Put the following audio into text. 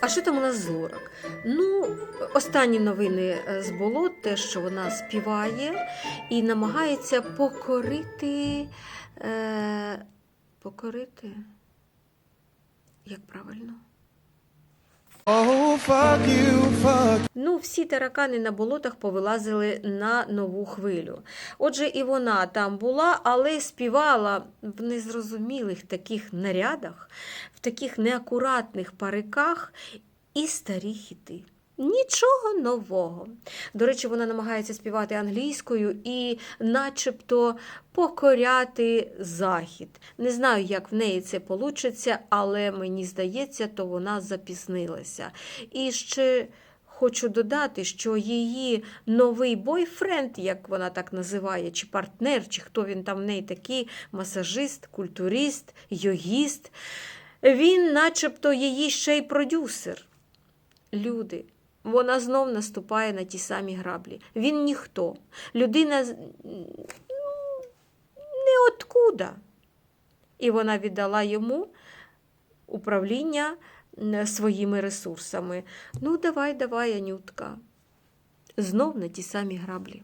А що там у нас з лорак? Ну, останні новини е, з болот, те, що вона співає і намагається покорити. Е, покорити? Як правильно? Oh, fuck you, fuck. Всі таракани на болотах повилазили на нову хвилю. Отже, і вона там була, але співала в незрозумілих таких нарядах, в таких неакуратних париках і старі хіти. Нічого нового. До речі, вона намагається співати англійською і, начебто, покоряти захід. Не знаю, як в неї це вийде, але мені здається, то вона запізнилася. І ще хочу додати, що її новий бойфренд, як вона так називає, чи партнер, чи хто він там в неї такий, масажист, культурист, йогіст, він, начебто, її ще й продюсер. Люди. Вона знов наступає на ті самі граблі. Він ніхто. Людина з- ну, не. І вона віддала йому управління своїми ресурсами. Ну, давай, давай, Анютка. Знов на ті самі граблі.